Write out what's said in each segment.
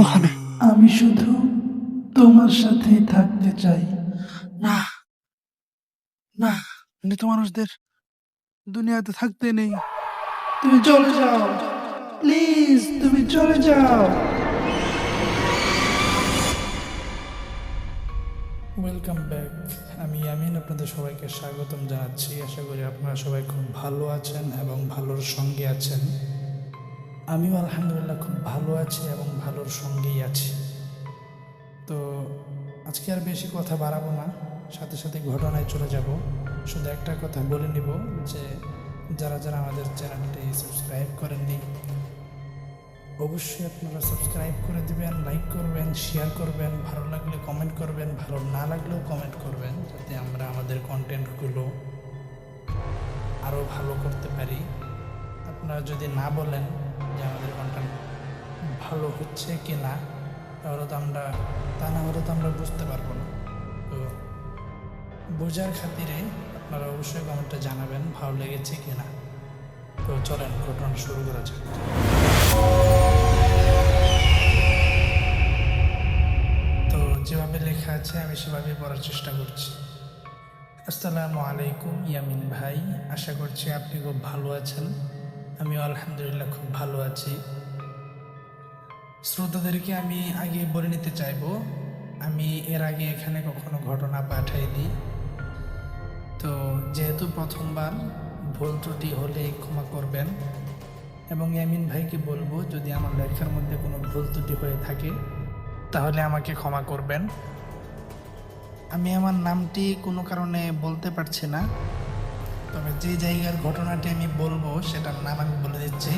ওখানে আমি শুধু তোমার সাথেই থাকতে চাই। না না মৃত মানুষদের দুনিয়াতে থাকতে নেই। তুমি চলে যাও। প্লিজ তুমি চলে যাও। ওয়েলকাম ব্যাক আমি আমিন আপনাদের সবাইকে স্বাগতম জানাচ্ছি। আশা করি আপনারা সবাই খুব ভালো আছেন এবং ভালোর সঙ্গে আছেন। আমিও আলহামদুলিল্লাহ খুব ভালো আছি এবং ভালোর সঙ্গেই আছি। তো আজকে আর বেশি কথা বাড়াবো না, সাথে সাথে ঘটনায় চলে যাব। শুধু একটা কথা বলে নিব যে, যারা যারা আমাদের চ্যানেলটি সাবস্ক্রাইব করেননি, অবশ্যই আপনারা সাবস্ক্রাইব করে দেবেন, লাইক করবেন, শেয়ার করবেন, ভালো লাগলে কমেন্ট করবেন, ভালো না লাগলেও কমেন্ট করবেন, যাতে আমরা আমাদের কন্টেন্টগুলো আরও ভালো করতে পারি। আপনারা যদি না বলেন যে আমাদের কন্টেন্ট ভালো হচ্ছে কি না, তাহলে তো আমরা, তা না হলে তো আমরা বুঝতে পারব না। তো বোঝার খাতিরে আপনারা অবশ্যই কমেন্টে জানাবেন ভালো লেগেছে কি না। তো চলেন, ঘটনা শুরু করা যাক। তো যেভাবে লেখা আছে, আমি সেভাবে পড়ার চেষ্টা করছি। আসসালামু আলাইকুম ইয়ামিন ভাই, আশা করছি আপনি খুব ভালো আছেন। আমিও আলহামদুলিল্লাহ খুব ভালো আছি। শ্রোতাদেরকে আমি আগে বলে নিতে চাইব, আমি এর আগে এখানে কখনো ঘটনা পাঠাইনি। তো যেহেতু প্রথমবার, ভুল ত্রুটি হলে ক্ষমা করবেন। এবং ইয়ামিন ভাইকে বলব, যদি আমার লেখার মধ্যে কোনো ভুল ত্রুটি হয়ে থাকে, তাহলে আমাকে ক্ষমা করবেন। আমি আমার নামটি কোনো কারণে বলতে পারছি না। তবে যে জায়গার ঘটনাটি আমি বলব, সেটার নাম আমি বলে দিচ্ছি।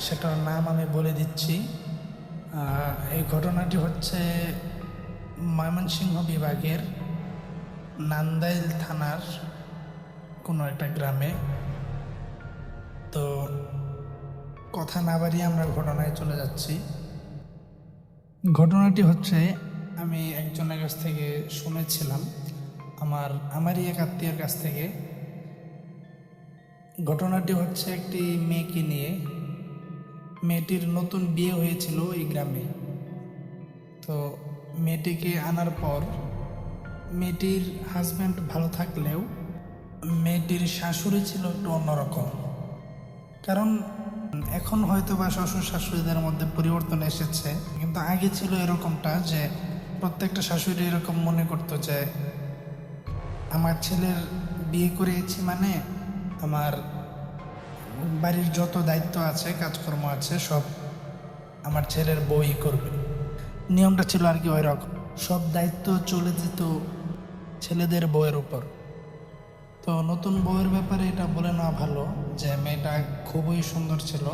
সেটার নাম আমি বলে দিচ্ছি। এই ঘটনাটি হচ্ছে ময়মনসিংহ বিভাগের নান্দাইল থানার কোনো একটা গ্রামে। তো কথা না বাড়িয়ে আমরা ঘটনায় চলে যাচ্ছি। ঘটনাটি হচ্ছে, আমি একজনের কাছ থেকে শুনেছিলাম। আমার, আমারই এক আত্মীয়ের কাছ থেকে। ঘটনাটি হচ্ছে একটি মেয়েকে নিয়ে। মেয়েটির নতুন বিয়ে হয়েছিল এই গ্রামে। তো মেয়েটিকে আনার পর মেয়েটির হাজব্যান্ড ভালো থাকলেও মেয়েটির শাশুড়ি ছিল একটু অন্যরকম। কারণ এখন হয়তো বা শ্বশুর শাশুড়িদের মধ্যে পরিবর্তন এসেছে। কিন্তু আগে ছিল এরকমটা যে প্রত্যেকটা শাশুড়ি এরকম মনে করতো যে, আমার ছেলের বিয়ে করেছি মানে আমার বাড়ির যত দায়িত্ব আছে, কাজকর্ম আছে, সব আমার ছেলের বই করবে। নিয়মটা ছিল আর কি ওই রকম। সব দায়িত্ব চলে যেত ছেলেদের বইয়ের উপর। তো নতুন বইয়ের ব্যাপারে এটা বলে নেওয়া ভালো, যে মেয়েটা খুবই সুন্দর ছিল।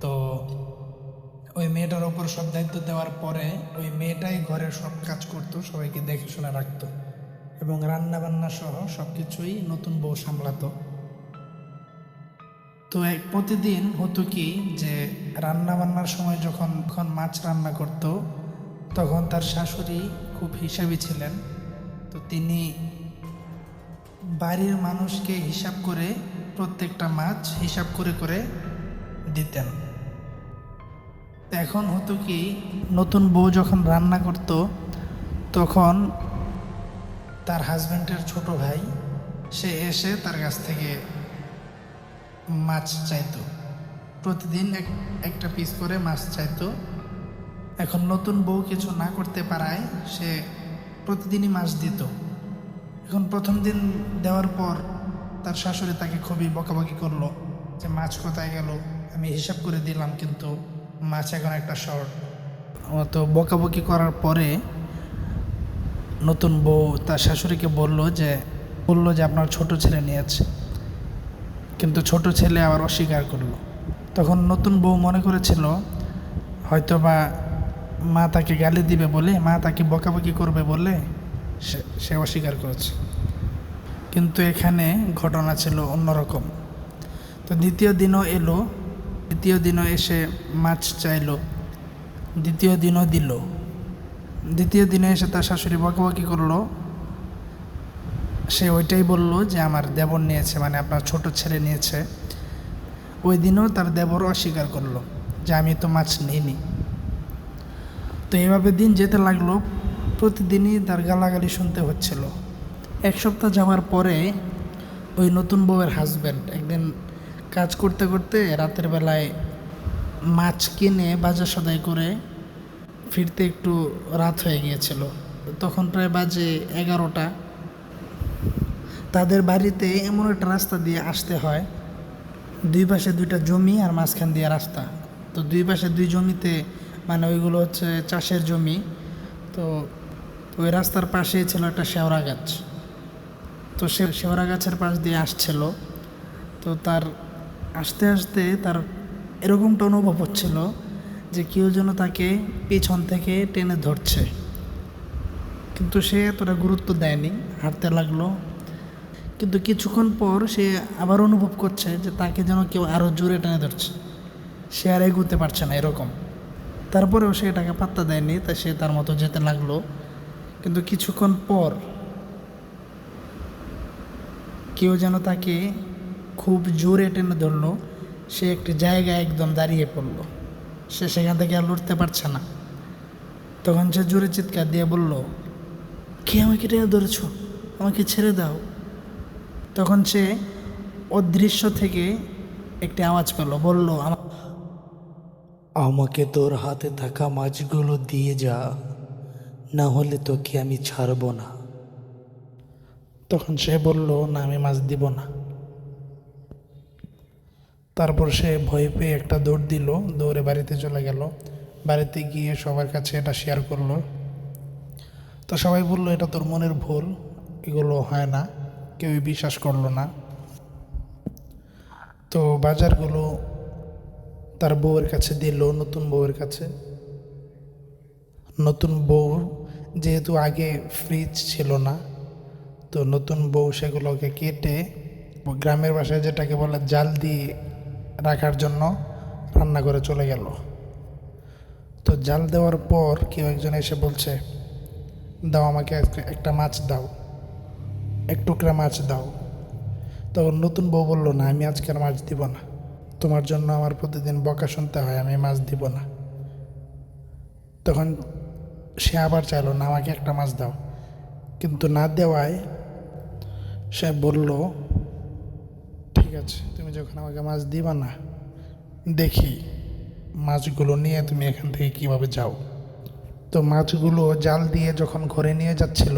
তো ওই মেয়েটার ওপর সব দায়িত্ব দেওয়ার পরে ওই মেয়েটাই ঘরের সব কাজ করতো, সবাইকে দেখে শুনে রাখতো। এবং রান্না বান্না সহ সব কিছুই নতুন বউ সামলাতো। তো এক প্রতিদিন হতো কি যে রান্না বান্নার সময় যখন যখন মাছ রান্না করত, তখন তার শাশুড়ি খুব হিসাবি ছিলেন। তো তিনি বাড়ির মানুষকে হিসাব করে প্রত্যেকটা মাছ হিসাব করে করে দিতেন। এখন হতো কি নতুন বউ যখন রান্না করত, তখন তার হাজব্যান্ডের ছোট ভাই, সে এসে তার কাছ থেকে মাছ চাইতো। প্রতিদিন এক, একটা পিস করে মাছ চাইতো। এখন নতুন বউ কিছু না করতে পারায় সে প্রতিদিনই মাছ দিত। এখন প্রথম দিন দেওয়ার পর তার শাশুড়ি তাকে খুবই বকাবকি করল যে, মাছ কোথায় গেল? আমি হিসাব করে দিলাম, কিন্তু মাছ এখন একটা শর্ট। তো বকাবকি করার পরে নতুন বউ, তার শাশুড়িকে বলল যে বলল যে আপনার ছোট ছেলে নিয়েছে কিন্তু ছোট ছেলে আবার অস্বীকার করল। তখন নতুন বউ মনে করেছিল হয়তো বা মা তাকে গালি দিবে বলে, মা তাকে বকাবকি করবে বলে সে অস্বীকার করেছে। কিন্তু এখানে ঘটনা ছিল অন্যরকম। তো দ্বিতীয় দিনও এলো, দ্বিতীয় দিনও এসে মাছ চাইলো, দ্বিতীয় দিনও দিল। দ্বিতীয় দিনে এসে তার শাশুড়ি বকাবকি করল। সে ওইটাই বলল যে, আমার দেবর নিয়েছে মানে আপনার ছোট ছেলে নিয়েছে। ওই দিনও তার দেবর অস্বীকার করল যে, আমি তো মাছ নিইনি। তো এভাবে দিন যেতে লাগল, প্রতিদিনই তার গালাগালি শুনতে হচ্ছিল। এক সপ্তাহ যাওয়ার পরে ওই নতুন বউয়ের হাজব্যান্ড একদিন কাজ করতে করতে রাতের বেলায় মাছ কিনে বাজার সদাই করে ফিরতে একটু রাত হয়ে গিয়েছিল। তখন প্রায় বাজে এগারোটা। তাদের বাড়িতে এমন একটা রাস্তা দিয়ে আসতে হয়। দুই পাশে দুইটা জমি আর মাঝখান দিয়ে রাস্তা। তো দুই পাশে দুই জমিতে মানে ওইগুলো হচ্ছে চাষের জমি। তো ওই রাস্তার পাশেই ছিল একটা শেওড়া গাছ। তো সে শেওড়া গাছের পাশ দিয়ে আসছিল। তো তার আসতে আসতে তার এরকমটা অনুভব হচ্ছিল যে কেউ যেন তাকে পিছন থেকে টেনে ধরছে। কিন্তু সে এতটা গুরুত্ব দেয়নি, হাঁটতে লাগল। কিন্তু কিছুক্ষণ পর সে আবার অনুভব করছে যে তাকে যেন কেউ আরও জোরে টেনে ধরছে। সে আর এগুতে পারছে না এরকম। তারপরেও সে এটাকে পাত্তা দেয়নি তা সে তার মতো যেতে লাগল। কিন্তু কিছুক্ষণ পর কেউ যেন তাকে খুব জোরে টেনে ধরলো, সে একটি জায়গায় একদম দাঁড়িয়ে পড়ল। সে সেখান থেকে আর লড়তে পারছে না। তখন সে জোরে চিৎকার দিয়ে বলল কে আমাকে টেনে ধরেছ? আমাকে ছেড়ে দাও। তখন সে অদৃশ্য থেকে একটি আওয়াজ পেল বলল "আমা- আমাকে তোর হাতে থাকা মাছগুলো দিয়ে যা না হলে তোকে আমি ছাড়বো না। তখন সে বলল না আমি মাছ দিব না। তারপর সে ভয় পেয়ে একটা দৌড় দিল, দৌড়ে বাড়িতে চলে গেল। বাড়িতে গিয়ে সবার কাছে এটা শেয়ার করল। তো সবাই বলল, এটা তোর মনের ভুল, এগুলো হয় না, কেউই বিশ্বাস করল না। তো বাজারগুলো তার বউয়ের কাছে দিল, নতুন বউয়ের কাছে। নতুন বউ যেহেতু আগে ফ্রিজ ছিল না, তো নতুন বউ সেগুলোকে কেটে গ্রামের বাসায় যেটাকে বলে জাল দিয়ে রাখার জন্য রান্না করে চলে গেল। তো জাল দেওয়ার পর কেউ একজন এসে বলছে, দাও আমাকে এক- একটা মাছ দাও, এক টুকরা মাছ দাও। তখন নতুন বউ বলল, না, আমি আজকে আর মাছ দিব না। তোমার জন্য আমার প্রতিদিন বকা শুনতে হয়, আমি মাছ দিব না। তখন সে আবার চাইলো, না, আমাকে একটা মাছ দাও। কিন্তু না দেওয়ায় সে বলল ঠিক আছে, তুমি যখন আমাকে মাছ দিবা না, দেখি মাছগুলো নিয়ে তুমি এখান থেকে কীভাবে যাও। তো মাছগুলো জাল দিয়ে যখন ঘরে নিয়ে যাচ্ছিল,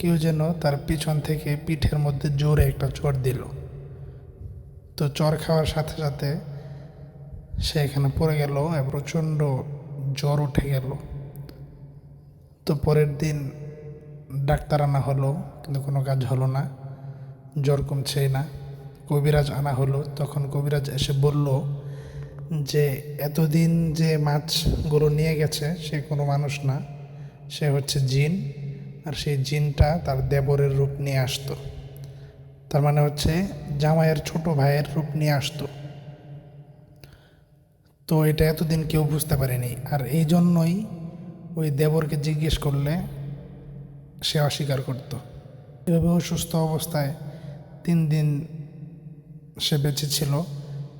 কেউ যেন তার পিছন থেকে পিঠের মধ্যে জোরে একটা চর দিল। তো চর খাওয়ার সাথে সাথে সে এখানে পড়ে গেল প্রচণ্ড জ্বর উঠে গেল। তো পরের দিন ডাক্তার আনা হলো, কিন্তু কোনো কাজ হলো না, জ্বর কমছেই না। কবিরাজ আনা হলো, তখন কবিরাজ এসে বলল যে, এতদিন যে মাছগুলো নিয়ে গেছে, সে কোনো মানুষ না, সে হচ্ছে জিন, আর সেই জিনটা তার দেবরের রূপ নিয়ে আসতো। তার মানে হচ্ছে জামাইয়ের ছোট ভাইয়ের রূপ নিয়ে আসতো। তো এটা এতদিন কেউ বুঝতে পারেনি। আর এই জন্যই ওই দেবরকে জিজ্ঞেস করলে সে অস্বীকার করত। এভাবে অসুস্থ অবস্থায় তিন দিন সে বেঁচে ছিল,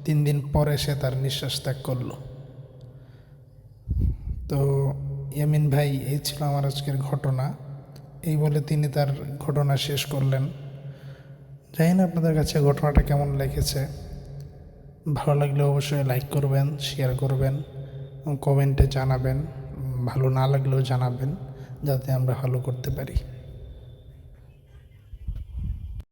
তিন দিন পরে সে তার নিঃশ্বাস ত্যাগ করল। তো ইয়ামিন ভাই, এই ছিল আমার আজকের ঘটনা। এই বলে তিনি তার ঘটনা শেষ করলেন। জানি না আপনাদের কাছে ঘটনাটা কেমন লেগেছে। ভালো লাগলে অবশ্যই লাইক করবেন শেয়ার করবেন কমেন্টে জানাবেন। ভালো না লাগলেও জানাবেন, যাতে আমরা ভালো করতে পারি।